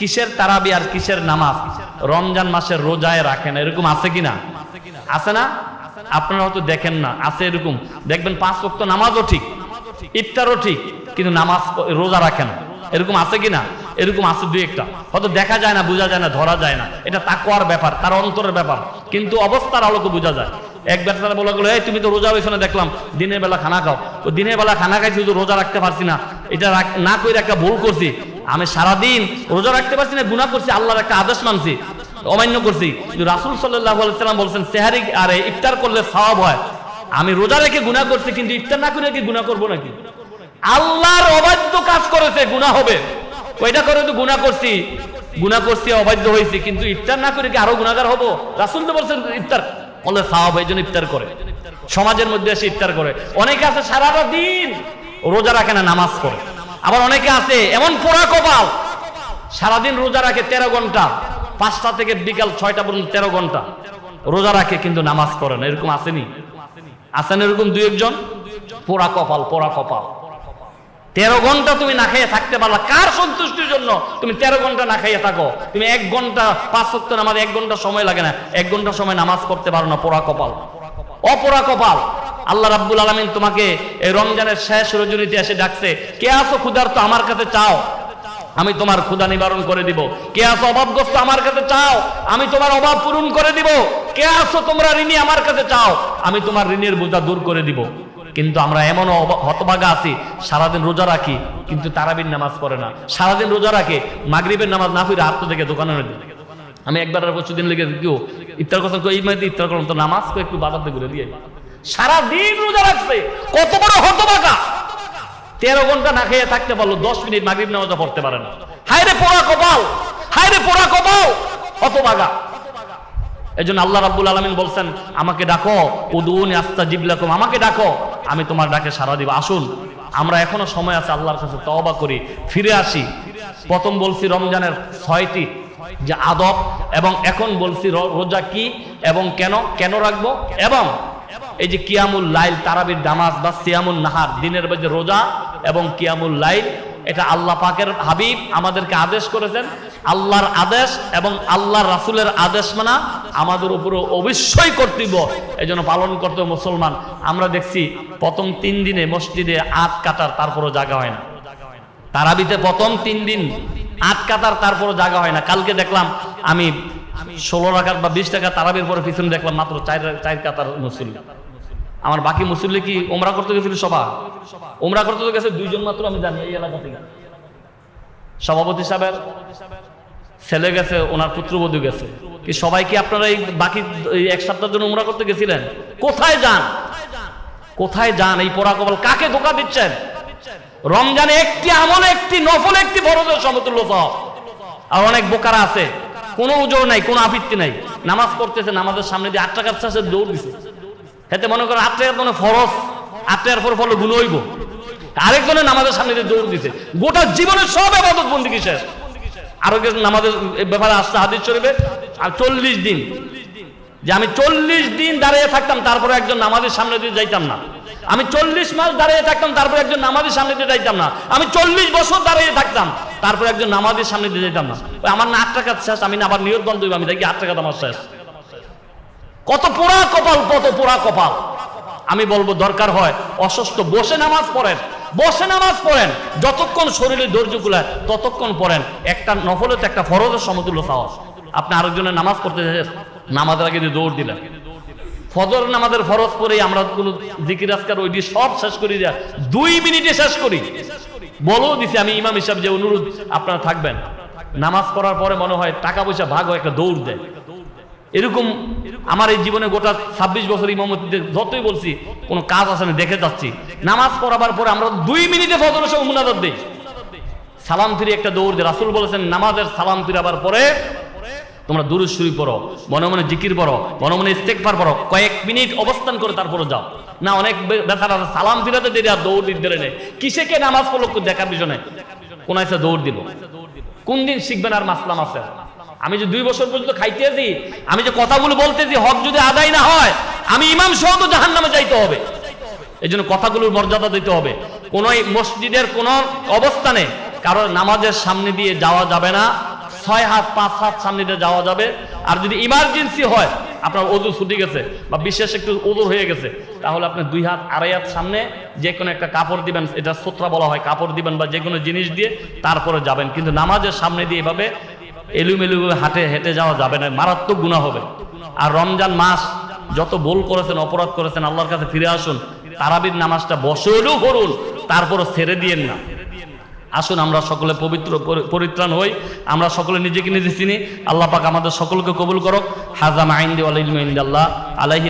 কিসের তারাবি আর কিসের নামাজ? রমজান মাসের রোজায় রাখেন, এরকম আছে কিনা? আছে না? আপনারা হয়তো দেখেন না, আছে এরকম। দেখবেন পাঁচ ওয়াক্ত নামাজও ঠিক, ইফতারও ঠিক, কিন্তু নামাজ রোজা রাখে না এরকম আছে কিনা? এরকম আছে দুই একটা। হয়তো দেখা যায় না, বোঝা যায় না, ধরা যায় না। এটা তাকুয়ার ব্যাপার, তার অন্তরের ব্যাপার। কিন্তু অবস্থার আলোকে বোঝা যায়। এক বেচারা বলা গেলো, এই, তুমি তো রোজা হয়েছো না? দেখলাম, দিনের বেলা খানা খাও। তো দিনের বেলা খানা খাইছি, শুধু রোজা রাখতে পারছি না। এটা না করে একটা ভুল করছি। আমি সারাদিন রোজা রাখতে পারছি না গুণা করছি, আল্লাহর একটা আদেশ মানছি, অমান্য করছি। কিন্তু রাসুল সাল্লাম বলছেন, সেহারি আরে ইফতার করলে সওয়াব হয়। আমি রোজা রেখে গুণা করছি, কিন্তু ইফতার না করে কি গুণা করব নাকি? আল্লাহর অবাধ্য কাজ করেছে গুণা হবে। ওইটা করে তো গুণা করছি? গুণা করছি, অবাধ্য হয়েছি, কিন্তু ইফতার না করে কি আরও গুণাগার হব? রাসুল তো বলছেন, ইফতার বলে সাহাব এই জন্য ইফতার করে। সমাজের মধ্যে এসে ইফতার করে। অনেকে আছে সারাটা দিন রোজা রাখে না, নামাজ পড়ে। আবার অনেকে আছে, এমন পোড়া কপাল। সারাদিন রোজা রাখে তেরো ঘণ্টা, পাঁচটা থেকে বিকাল ছয়টা পর্যন্ত তেরো ঘণ্টা। রোজা রাখে কিন্তু নামাজ পড়ে না, এরকম আসেনি? আসেন এরকম দুই একজন? পোড়া কপাল পোড়া কপাল। তেরো ঘণ্টা তুমি না খাইয়ে থাকতে পারলা, কার সন্তুষ্টির জন্য তুমি তেরো ঘণ্টা না খাইয়ে থাকো? তুমি এক ঘণ্টা, পাঁচ সপ্তাহ নামাজ এক ঘণ্টা সময় লাগে না, এক ঘণ্টা সময় নামাজ পড়তে পারো না, পোড়া কপাল। অপরা কপাল। আল্লাহ রাব্বুল আলমিন তোমাকে এই রমজানের শেষ রজনীতে এসে ডাকছে, কে আসো ক্ষুধার্ত আমার কাছে চাও? আমি তোমার ক্ষুধা নিবারণ করে দিব। কে আসো অভাবগ্রস্ত আমার কাছে চাও? আমি তোমার অভাব পূরণ করে দিব। কে আসো তোমরা ঋণী আমার কাছে চাও? আমি তোমার ঋণের বোঝা দূর করে দিব। কিন্তু আমরা এমন হতভাগা আছি, সারাদিন রোজা রাখি, কিন্তু তারাবির নামাজ পড়ে না। সারাদিন রোজা রাখে, মাগরিবের নামাজ না ফিরে হাত থেকে দোকানে দিকে আমি একবার আর পরশু দিন লেগে কেউ ইফতার কথা এই মাইতে ইফতার করলাম তো নামাজ তো একটু বাজার ঘুরে দিয়ে সারা দিন রোজা রাখছে। কত বড় হতভাগা তেরো ঘণ্টা না খেয়ে থাকতে পারল, দশ মিনিট মাগরিব নামাজও পড়তে পারে না। হায় রে পোড়া কপাল হায় রে পোড়া কপাল। হতভাগা এই জন্য আল্লাহ রাব্বুল আলমিন বলছেন, আমাকে ডাকো, উদুন আস্তা জিবলাকুম আমাকে ডাকো, আমি তোমার ডাকে সারা দিব। আসুন, আমরা এখনও সময় আছে আল্লাহর কাছে তওবা করি, ফিরে আসি। প্রথম বলছি রমজানের ছয়টি যে আদব, এবং এখন বলছি রোজা কি, এবং কেন কেন রাখব, এবং এই যে কিয়ামুল লাইল, তারাবির নামাজ বা সিয়ামুল নাহার, দিনের বাজে রোজা এবং কিয়ামুল লাইল, এটা আল্লাহ পাকের হাবিব আমাদেরকে আদেশ করেছেন। আল্লাহর আদেশ এবং আল্লাহর রাসুলের আদেশ মানা আমাদের উপরে অবশ্যই কর্তব্য। এই জন্য পালন করতে মুসলমান। আমরা দেখছি প্রথম তিন দিনে মসজিদে আট কাটার তারপরও জায়গা হয় না। তারাবিতে প্রথম তিন দিন আট কাতার, তারপরও জায়গা হয় না। কালকে দেখলাম আমি ষোলো টাকার বা বিশ টাকা তারাবির পরে পিছনে দেখলাম মাত্র চার চার কাতার মুসল্লি আমার বাকি মুসল্লি কি ওমরা করতে গেছিল সভা? ওমরা করতে তো গেছে দুইজন মাত্র, আমি জানি, এই এলাকা থেকে। সভাপতি সাহেবের ছেলে গেছে, ওনার পুত্রবধূ গেছে। কি সবাই কি আপনারা এই বাকি এক সপ্তাহের জন্য উমরা করতে গেছিলেন? কোথায় যান? কোথায় যান? এই পোড়া কপাল কাকে ধোকা দিচ্ছেন? রমজানে একটি আমল, একটি নফল, একটি ফরজের সমতুল্য সব। আর অনেক বোকারা আছে। কোনো উজোর নাই, কোনো আফিত্তি নাই। নামাজ পড়তেছে, নামাজের সামনে দিয়ে আট টাকার চাষে দৌড় দিছে। এতে মনে করেন আট টাকার কোনো ফরজ আট টাকার পর ফলে গুণ হইব। আরেকজনের নামাজের সামনে দিয়ে দৌড় দিছে। গোটা জীবনের সব এবাদত বন্দি শেষ। আরও নামাজের ব্যাপারে আসতে হাদিস শরীফে, আর চল্লিশ দিন। যে আমি চল্লিশ দিন দাঁড়িয়ে থাকতাম, তারপরে একজন নামাজের সামনে দিয়ে যাইতাম না। আমি চল্লিশ মাস দাঁড়িয়ে থাকতাম, তারপরে একজন নামাজের সামনে দিয়ে যাইতাম না। আমি চল্লিশ বছর দাঁড়িয়ে থাকতাম, তারপরে একজন নামাজের সামনে দিয়ে যাইতাম না। আমার না আট টাকা শেষ, আমি না আবার নিয়োগ বন্ধ আমি দেখি আট টাকা আমার শেষ। কত পোড়া কপাল, কত পোড়া কপাল। আমি বলব, দরকার হয় অসুস্থ বসে নামাজ পড়েন, বসে নামাজ পড়েন। যতক্ষণ শরীরে ধৈর্য কুলায় ততক্ষণ পড়েন। একটা নফলে তো একটা ফরজের সমতুল্য সাহস আপনি আরেকজনের নামাজ যেয়ে নামাজের আগে দিয়ে দৌড় দিলেন। ফজর নামাজের ফরজ পরেই আমরা কোনো জিকির, আজকার ওইটি সব শেষ করি যা দুই মিনিটে শেষ করি। বলেও দিছি আমি ইমাম হিসাব যে অনুরোধ, আপনারা থাকবেন। নামাজ পড়ার পরে মনে হয় টাকা পয়সা ভাগ হয় একটা দৌড় দেয়। এরকম আমার এই জীবনে গোটা ছাব্বিশ বছর ইমামতিতে যতই বলছি কোনো কাজ আছে না দেখে যাচ্ছি। নামাজ পড়াবার পরে আমরা দুই মিনিটে ফজরের সময় মুনাজাত দিই। সালাম ফিরে একটা দৌড় দেয় রাসুল বলেছেন নামাজের সালাম ফিরাবার পরে তোমরা দুরুদ শরীফ পড়ো মনে মনে জিকির পড়ো মনে মনে ইস্তেকফার পড়ো কয়েক মিনিট অবস্থান করে তারপরে যাও। না অনেক বে- বেচারা আছে, সালাম ফিরাতে দেরি আর দৌড় দিতে নেই। কিসে কে নামাজ পড়ল দেখার পিছনে? কোন দৌড় দিল। কোন দিন শিখবেন আর মাসলাম আছে? আমি যে দুই বছর পর্যন্ত খাইতেছি, আমি যে কথাগুলো বলতেছি, হক যদি আদায় না হয়, আমি ইমাম সহ তো জাহান নামে যাইতে হবে। এই জন্য কথাগুলোর মর্যাদা দিতে হবে। কোন মসজিদের কোন অবস্থানে কারও নামাজের সামনে দিয়ে যাওয়া যাবে না। ছয় হাত, পাঁচ হাত সামনে দিয়ে যাওয়া যাবে। আর যদি ইমার্জেন্সি হয়, আপনার ওজু ছুটি গেছে বা বিশেষ একটু ওজুর হয়ে গেছে, তাহলে আপনি দুই হাত, আড়াই হাত সামনে যে কোনো একটা কাপড় দিবেন, এটা সোত্রা বলা হয়, কাপড় দিবেন বা যে কোনো জিনিস দিয়ে তারপরে যাবেন। কিন্তু নামাজের সামনে দিয়ে এভাবে এলুমেলু হাটে হেঁটে যাওয়া যাবে না, মারাত্মক গুণা হবে। আর রমজান মাস যত বোল করেছেন, অপরাধ করেছেন, আল্লাহর কাছে ফিরে আসুন, তারাবির নামাজটা বসেও করুন তারপরও ছেড়ে দিয়েন না। আসুন, আমরা সকলে পবিত্র পরিত্রাণ হই, আমরা সকলে নিজেকে নিজে চিনি, আল্লাহ পাক আমাদের সকলকে কবুল করো হাজাম আইন দেওয়াল আল্লাহ আলাইহি